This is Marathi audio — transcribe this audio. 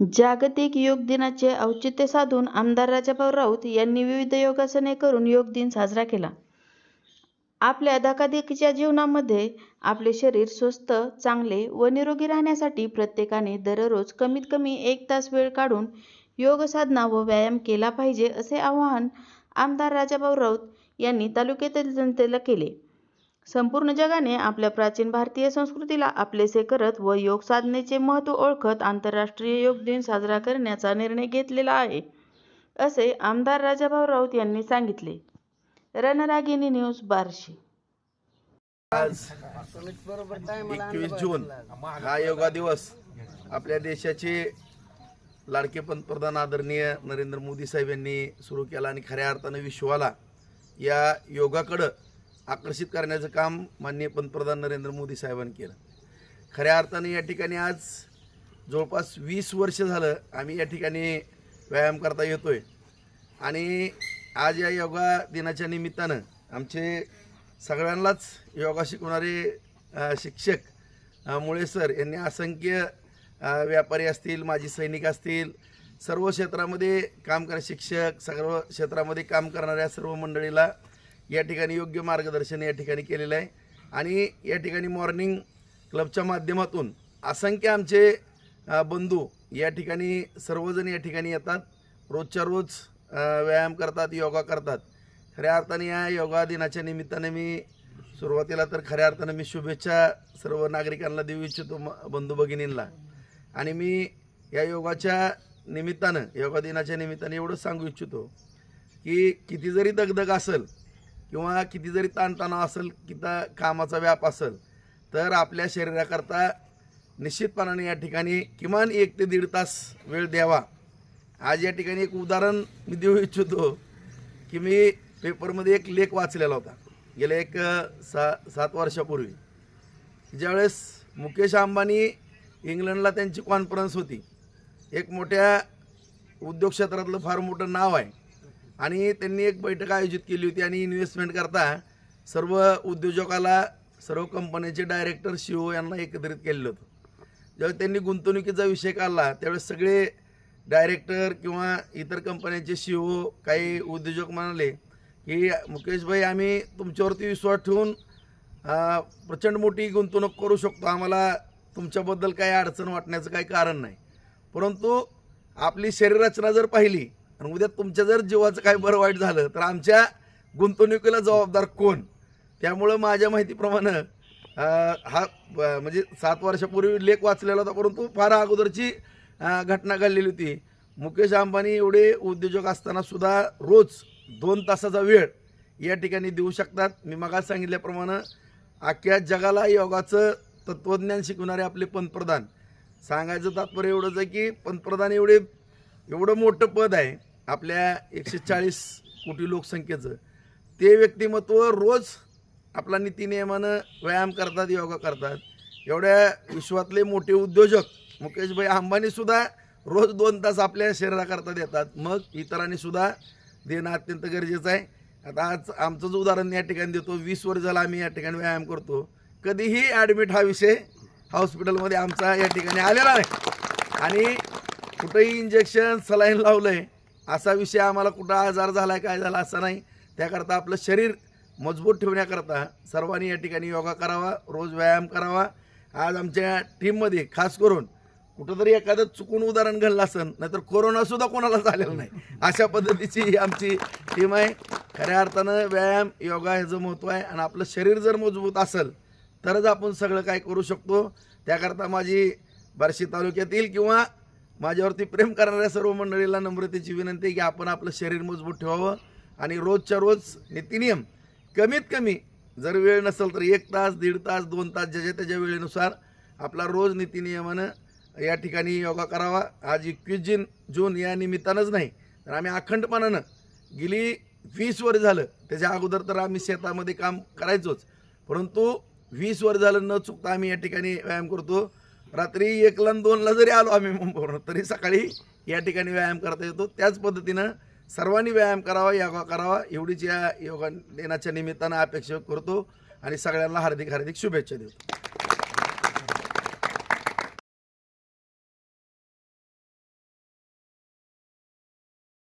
जागतिक योग दिनाचे औचित्य साधून आमदार राजाभाऊ राऊत यांनी विविध योगासने करून योग दिन साजरा केला. आपल्या धकाधकीच्या जीवनामध्ये आपले शरीर स्वस्थ, चांगले व निरोगी राहण्यासाठी प्रत्येकाने दररोज कमीत कमी एक तास वेळ काढून योग साधना व व्यायाम केला पाहिजे असे आवाहन आमदार राजाभाऊ राऊत यांनी तालुक्यातील जनतेला केले. संपूर्ण जगाने आपल्या प्राचीन भारतीय संस्कृतीला आपलेसे करत व योग साधनेचे महत्त्व ओळखत आंतरराष्ट्रीय योग दिन साजरा करण्याचा निर्णय घेतलेला आहे, असे आमदार राजाभाऊ राऊत यांनी सांगितले. रणरागिणी न्यूज बार्शी आज एकवीस जून हा योगा दिवस आपल्या देशाचे लाडके पंतप्रधान आदरणीय नरेंद्र मोदी साहेब यांनी सुरू केला आणि खऱ्या अर्थानं विश्वाला या योगाकडं आकर्षित करण्याचं काम माननीय पंतप्रधान नरेंद्र मोदी साहेबांनी केलं. खऱ्या अर्थानं या ठिकाणी आज जवळपास वीस वर्ष झालं आम्ही या ठिकाणी व्यायाम करता येतो आहे आणि आज या योगा दिनाच्या निमित्तानं आमचे सगळ्यांनाच योगा शिकवणारे शिक्षक मुळे सर यांनी असंख्य व्यापारी असतील माजी सैनिक असतील सर्व क्षेत्रामध्ये काम करणारे शिक्षक सर्व क्षेत्रामध्ये काम करणाऱ्या सर्व मंडळीला या ठिकाणी योग्य मार्गदर्शन या ठिकाणी केलेलं आहे. आणि या ठिकाणी मॉर्निंग क्लबच्या माध्यमातून असंख्य आमचे बंधू या ठिकाणी सर्वजण या ठिकाणी येतात. रोजच्या रोज व्यायाम करतात योगा करतात. खऱ्या अर्थाने या योगा दिनाच्या निमित्ताने मी सुरुवातीला तर खऱ्या अर्थानं मी शुभेच्छा सर्व नागरिकांना देऊ इच्छितो म- बंधू भगिनींना. आणि मी या योगाच्या निमित्तानं योगा दिनाच्या निमित्ताने एवढंच सांगू इच्छितो की किती जरी दगदग असेल किंवा किती जरी ताणतणाव असेल किती कामाचा व्याप असेल तर आपल्या शरीराकरता निश्चितपणाने या ठिकाणी किमान एक ते दीड तास वेळ द्यावा. आज या ठिकाणी एक उदाहरण मी देऊ इच्छितो की मी पेपरमध्ये एक लेख वाचलेला होता. गेल्या एक सा सात वर्षापूर्वी. ज्यावेळेस मुकेश अंबानी इंग्लंडला त्यांची कॉन्फरन्स होती. एक मोठ्या उद्योग क्षेत्रातलं फार मोठं नाव आहे. आणि त्यांनी एक बैठक आयोजित केली होती आणि इन्व्हेस्टमेंट करता सर्व उद्योजकाला सर्व कंपन्यांचे डायरेक्टर सी ओ यांना एकत्रित केलेलं होतं. ज्यावेळी त्यांनी गुंतवणुकीचा विषय काढला त्यावेळेस सगळे डायरेक्टर किंवा इतर कंपन्यांचे सी ओ काही उद्योजक म्हणाले की मुकेशभाई आम्ही तुमच्यावरती विश्वास ठेवून प्रचंड मोठी गुंतवणूक करू शकतो. आम्हाला तुमच्याबद्दल काही अडचण वाटण्याचं काही कारण नाही. परंतु आपली शरीररचना जर पाहिली आणि उद्या तुमच्या जर जीवाचं काही बरं वाईट झालं तर आमच्या गुंतवणुकीला जबाबदार कोण? त्यामुळं माझ्या माहितीप्रमाणे हा ब- म्हणजे सात वर्षापूर्वी लेख वाचलेला होता परंतु फार अगोदरची घटना घडलेली होती. मुकेश अंबानी एवढे उद्योजक असताना सुद्धा रोज दोन तासाचा वेळ या ठिकाणी देऊ शकतात. मी मागास सांगितल्याप्रमाणे अख्ख्या जगाला योगाचं तत्त्वज्ञान शिकवणारे आपले पंतप्रधान. सांगायचं तात्पर्य एवढंच आहे की पंतप्रधान एवढे एवढं मोठं पद आहे आपल्या एकशे चाळीस कोटी लोकसंख्येचं ते व्यक्तिमत्व रोज आपला नीतीनियमानं व्यायाम करतात योगा करतात. एवढ्या विश्वातले मोठे उद्योजक मुकेशभाई अंबानीसुद्धा रोज दोन तास आपल्या शरीराकरता देतात. मग इतरांनी सुद्धा देणं अत्यंत गरजेचं आहे. आता आज आमचंच उदाहरण या ठिकाणी देतो. वीस वर्ष झालं आम्ही या ठिकाणी व्यायाम करतो. कधीही ॲडमिट हा विषय हॉस्पिटलमध्ये आमचा या ठिकाणी आलेला नाही. आणि कुठंही इंजेक्शन सलाईन लावलं आहे असा विषय आम्हाला कुठं आजार झाला आहे काय झाला असा नाही. त्याकरता आपलं शरीर मजबूत ठेवण्याकरता सर्वांनी या ठिकाणी योगा करावा रोज व्यायाम करावा. आज आमच्या टीममध्ये खास करून कुठंतरी एखादं चुकून उदाहरण घडलं असेल नाहीतर कोरोनासुद्धा कोणाला झालेला नाही. अशा पद्धतीची ही आमची टीम आहे. खऱ्या अर्थानं व्यायाम योगा ह्याचं महत्त्व आहे. आणि आपलं शरीर जर मजबूत असेल तरच आपण सगळं काय करू शकतो. त्याकरता माझी बार्शी तालुक्यातील किंवा माझ्यावरती प्रेम करणाऱ्या सर्व मंडळीला नम्रतेची विनंती आहे की आपण आपलं शरीर मजबूत ठेवावं आणि रोजच्या रोज नित्यनियम कमीत कमी जर वेळ नसेल तर एक तास दीड तास दोन तास ज्याच्या त्याच्या वेळेनुसार आपला रोज नीतिनियमानं या ठिकाणी योगा करावा. आज एकवीस जून जून या निमित्तानंच नाही तर आम्ही अखंडपणानं गेली वीस वर झालं. त्याच्या अगोदर तर आम्ही शेतामध्ये काम करायचोच परंतु वीस वर झालं न चुकता आम्ही या ठिकाणी व्यायाम करतो. रात्री एकला दोनला जरी आलो आम्ही मुंबईवरून तरी सकाळी या ठिकाणी व्यायाम करता येतो. त्याच पद्धतीनं सर्वांनी व्यायाम करावा योगा करावा एवढीच या योगा दिनाच्या निमित्तानं अपेक्षा करतो आणि सगळ्यांना हार्दिक हार्दिक शुभेच्छा देतो.